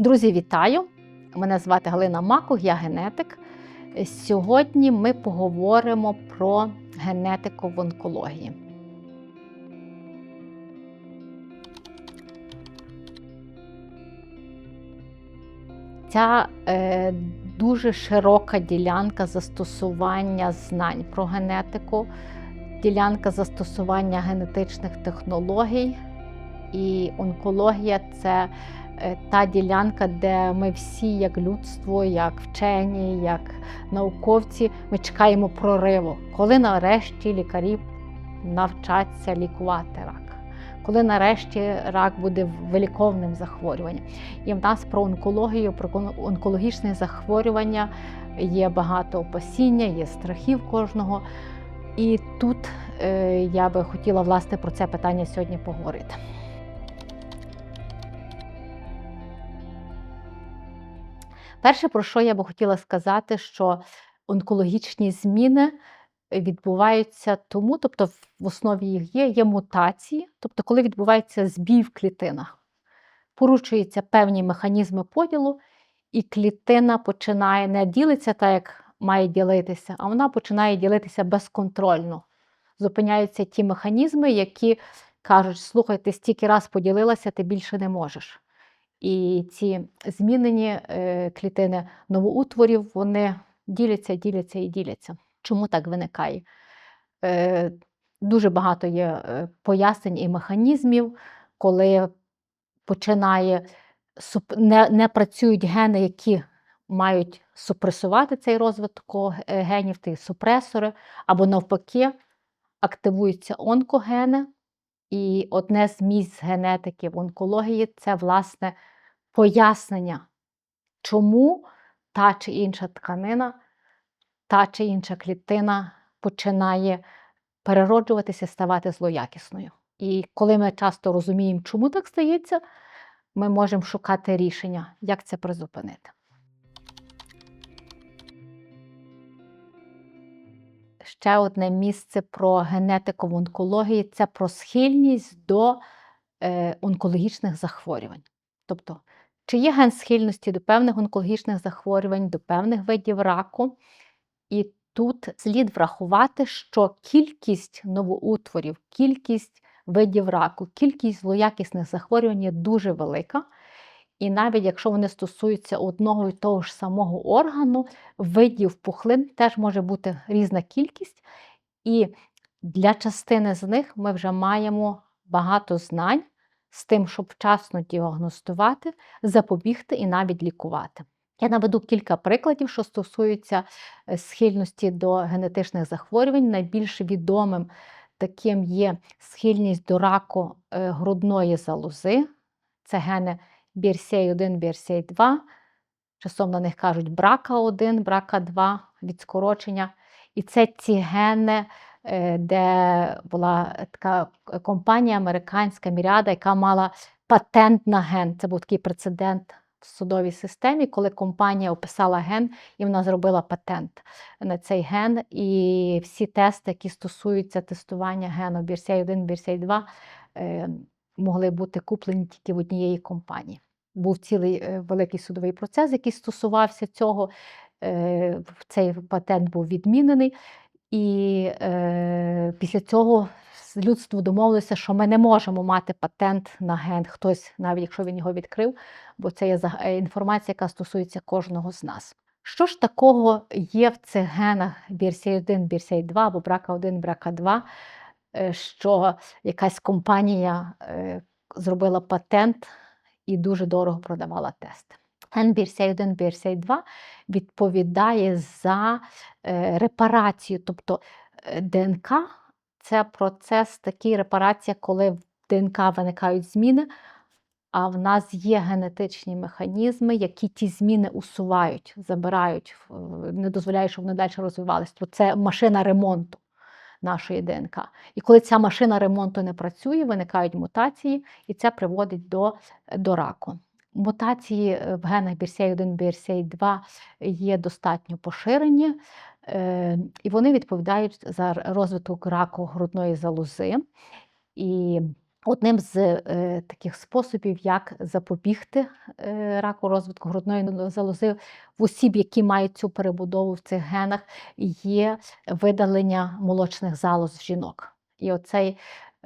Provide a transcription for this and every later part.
Друзі, вітаю! Мене звати Галина Макух, я генетик. Сьогодні ми поговоримо про генетику в онкології. Ця е, дуже широка ділянка застосування знань про генетику, ділянка застосування генетичних технологій. І онкологія це та ділянка, де ми всі, як людство, як вчені, як науковці, ми чекаємо прориву, коли нарешті лікарі навчаться лікувати рак. Коли нарешті рак буде виліковним захворюванням. І в нас про онкологію, про онкологічне захворювання є багато опасіння, є страхів кожного. І тут е, я би хотіла власне про це питання сьогодні поговорити. Перше, про що я би хотіла сказати, що онкологічні зміни відбуваються тому, тобто в основі їх є, є мутації, тобто, коли відбувається збій в клітинах, порушуються певні механізми поділу, і клітина починає не ділитися так, як має ділитися, а вона починає ділитися безконтрольно. Зупиняються ті механізми, які кажуть, слухай, ти стільки раз поділилася, ти більше не можеш. І ці змінені клітини новоутворів, вони діляться, діляться і діляться. Чому так виникає? Дуже багато є пояснень і механізмів, коли починає не, не працюють гени, які мають супресувати цей розвиток генів, ті супресори, або навпаки, активуються онкогени. І одне з місць генетики в онкології це, власне, пояснення, чому та чи інша тканина, та чи інша клітина починає перероджуватися, ставати злоякісною. І коли ми часто розуміємо, чому так стається, ми можемо шукати рішення, як це призупинити. Ще одне місце про генетику в онкології це про схильність до е, онкологічних захворювань. Тобто, чи є ген схильності до певних онкологічних захворювань, до певних видів раку. І тут слід врахувати, що кількість новоутворів, кількість видів раку, кількість злоякісних захворювань є дуже велика. І навіть якщо вони стосуються одного і того ж самого органу, видів пухлин теж може бути різна кількість. І для частини з них ми вже маємо багато знань з тим, щоб вчасно діагностувати, запобігти і навіть лікувати. Я наведу кілька прикладів, що стосуються схильності до генетичних захворювань. Найбільш відомим таким є схильність до раку грудної залози. Це гени BRCA 1, BRCA 2. Часом на них кажуть брака 1, брака 2 від скорочення. І це ці гени, де була така компанія американська Міріада, яка мала патент на ген. Це був такий прецедент в судовій системі, коли компанія описала ген і вона зробила патент на цей ген. І всі тести, які стосуються тестування гену BRCA 1, BRCA 2, могли бути куплені тільки в однієї компанії. Був цілий великий судовий процес, який стосувався цього. Цей патент був відмінений, і е, після цього людство домовилося, що ми не можемо мати патент на ген, хтось, навіть якщо він його відкрив, бо це є інформація, яка стосується кожного з нас. Що ж такого є в цих генах BRCA1, BRCA2 або BRCA1, BRCA2, що якась компанія е, зробила патент і дуже дорого продавала тести? Ген BRCA1, BRCA2 відповідає за репарацію, тобто ДНК це процес такий репарація, коли в ДНК виникають зміни, а в нас є генетичні механізми, які ті зміни усувають, забирають, не дозволяють, щоб вони далі розвивалися. Тобто це машина ремонту нашої ДНК. І коли ця машина ремонту не працює, виникають мутації, і це приводить до, до раку. Мутації в генах BRCA1, BRCA2 є достатньо поширені, і вони відповідають за розвиток раку грудної залози. І одним з е, таких способів, як запобігти е, раку розвитку грудної залози в осіб, які мають цю перебудову в цих генах, є видалення молочних залоз жінок. І оцей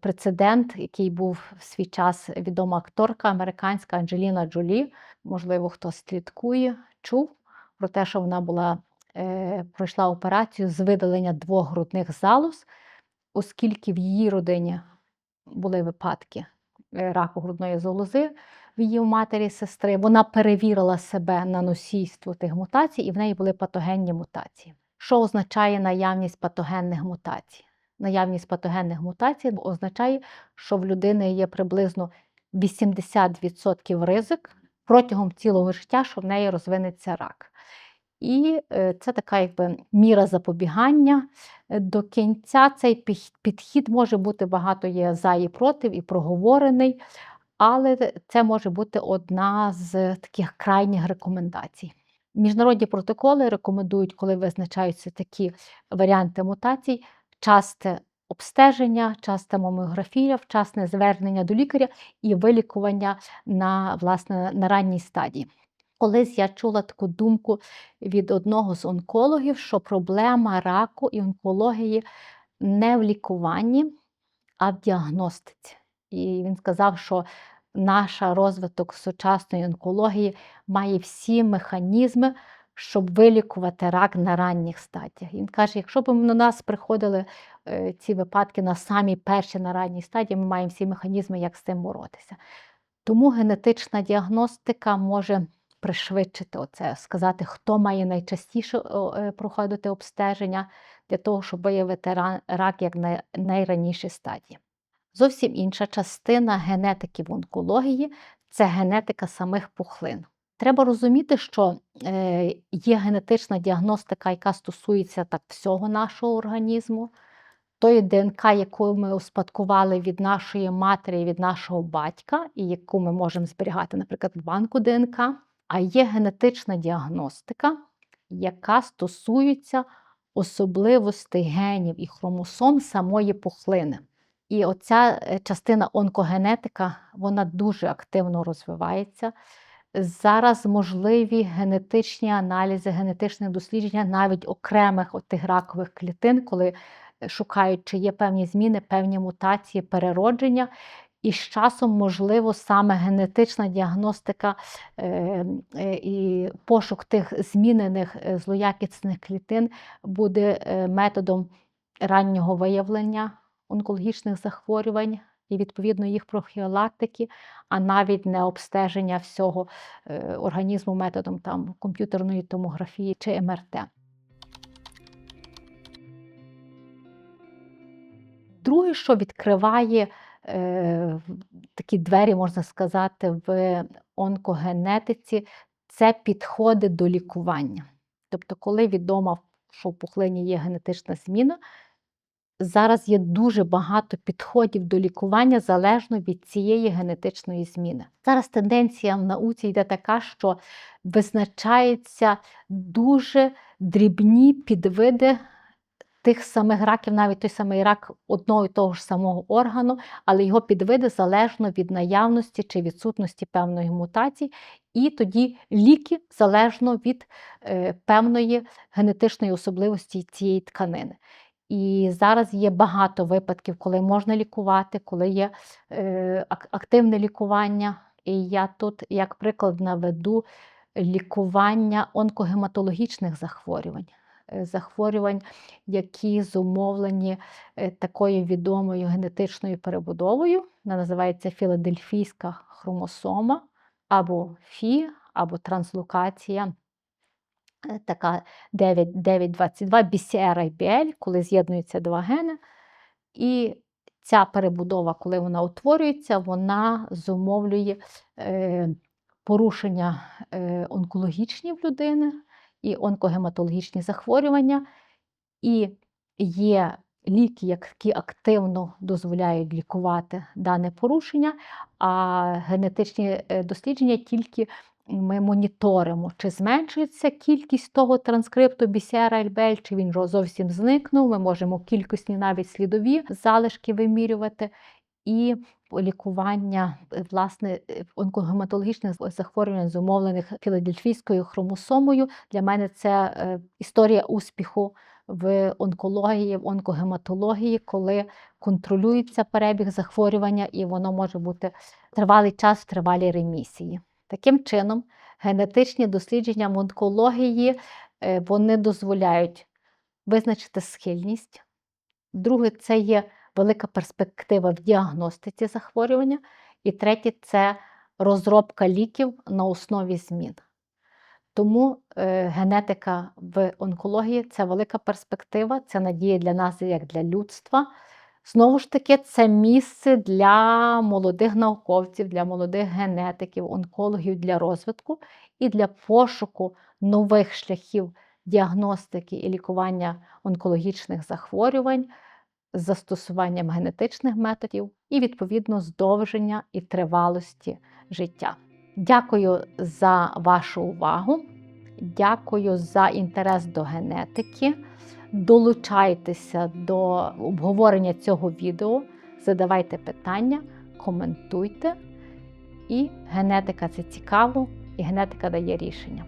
прецедент, який був в свій час відома акторка американська Анджеліна Джолі, можливо, хтось слідкує, чув про те, що вона була, е, пройшла операцію з видалення двох грудних залоз, оскільки в її родині були випадки е, раку грудної залози в її матері сестри. Вона перевірила себе на носійство тих мутацій, і в неї були патогенні мутації. Що означає наявність патогенних мутацій? Наявність патогенних мутацій означає, що в людини є приблизно 80% ризик протягом цілого життя, що в неї розвинеться рак. І е, це така якби міра запобігання. Е, До кінця цей підхід може бути багато є за і проти, і проговорений, але це може бути одна з таких крайніх рекомендацій. Міжнародні протоколи рекомендують, коли визначаються такі варіанти мутацій, часте обстеження, часта мамографія, вчасне звернення до лікаря і вилікування на, власне, на ранній стадії. Колись я чула таку думку від одного з онкологів, що проблема раку і онкології не в лікуванні, а в діагностиці. І він сказав, що наш розвиток сучасної онкології має всі механізми, щоб вилікувати рак на ранніх стадіях. Він каже, якщо б на нас приходили е, ці випадки на самі перші на ранній стадії, ми маємо всі механізми, як з цим боротися. Тому генетична діагностика може пришвидшити оце, сказати, хто має найчастіше е, проходити обстеження для того, щоб виявити рак як на найраніші стадії. Зовсім інша частина генетики в онкології це генетика самих пухлин. Треба розуміти, що е, є генетична діагностика, яка стосується так всього нашого організму, тої ДНК, яку ми успадкували від нашої матері, від нашого батька, і яку ми можемо зберігати, наприклад, в банку ДНК. А є генетична діагностика, яка стосується особливостей генів і хромосом самої пухлини. І оця е, частина онкогенетика вона дуже активно розвивається. Зараз можливі генетичні аналізи, генетичне дослідження навіть окремих тих ракових клітин, коли е, шукають, чи є певні зміни, певні мутації, переродження. І з часом, можливо, саме генетична діагностика е, е, і пошук тих змінених е, злоякісних клітин буде методом раннього виявлення онкологічних захворювань і, відповідно, їх профілактики, а навіть не обстеження всього організму методом там, комп'ютерної томографії чи МРТ. Друге, що відкриває такі двері, можна сказати, в онкогенетиці це підходи до лікування. Тобто, коли відомо, що в пухлині є генетична зміна, зараз є дуже багато підходів до лікування залежно від цієї генетичної зміни. Зараз тенденція в науці йде така, що визначаються дуже дрібні підвиди тих самих раків, навіть той самий рак одного і того ж самого органу, але його підвиди залежно від наявності чи відсутності певної мутації, і тоді ліки залежно від е, певної генетичної особливості цієї тканини. І зараз є багато випадків, коли можна лікувати, коли є е, активне лікування. І я тут, як приклад, наведу лікування онкогематологічних захворювань. Е, захворювань, які зумовлені е, такою відомою генетичною перебудовою. Вона називається філадельфійська хромосома, або ФІ, або транслокація. Е, така 922 BCR-IBL, коли з'єднуються два гени. І ця перебудова, коли вона утворюється, вона зумовлює порушення онкологічні в людини, і онкогематологічні захворювання, і є ліки, які активно дозволяють лікувати дане порушення, а генетичні е, дослідження тільки ми моніторимо, чи зменшується кількість того транскрипту BCR-LBL, чи він зовсім зникнув. Ми можемо кількісні навіть слідові залишки вимірювати. І лікування е, власне е, онкогематологічних захворювань, зумовлених філадельфійською хромосомою. Для мене це е, історія успіху в онкології, в онкогематології, коли контролюється перебіг захворювання, і воно може бути тривалий час в тривалій ремісії. Таким чином, генетичні дослідження в онкології вони дозволяють визначити схильність. Друге, це є велика перспектива в діагностиці захворювання. І третє це розробка ліків на основі змін. Тому е, генетика в онкології це велика перспектива, це надія для нас як для людства. Знову ж таки, це місце для молодих науковців, для молодих генетиків, онкологів для розвитку і для пошуку нових шляхів діагностики і лікування онкологічних захворювань з застосуванням генетичних методів і, відповідно, здовження і тривалості життя. Дякую за вашу увагу. Дякую за інтерес до генетики. Долучайтеся до обговорення цього відео, задавайте питання, коментуйте. І генетика це цікаво, і генетика дає рішення.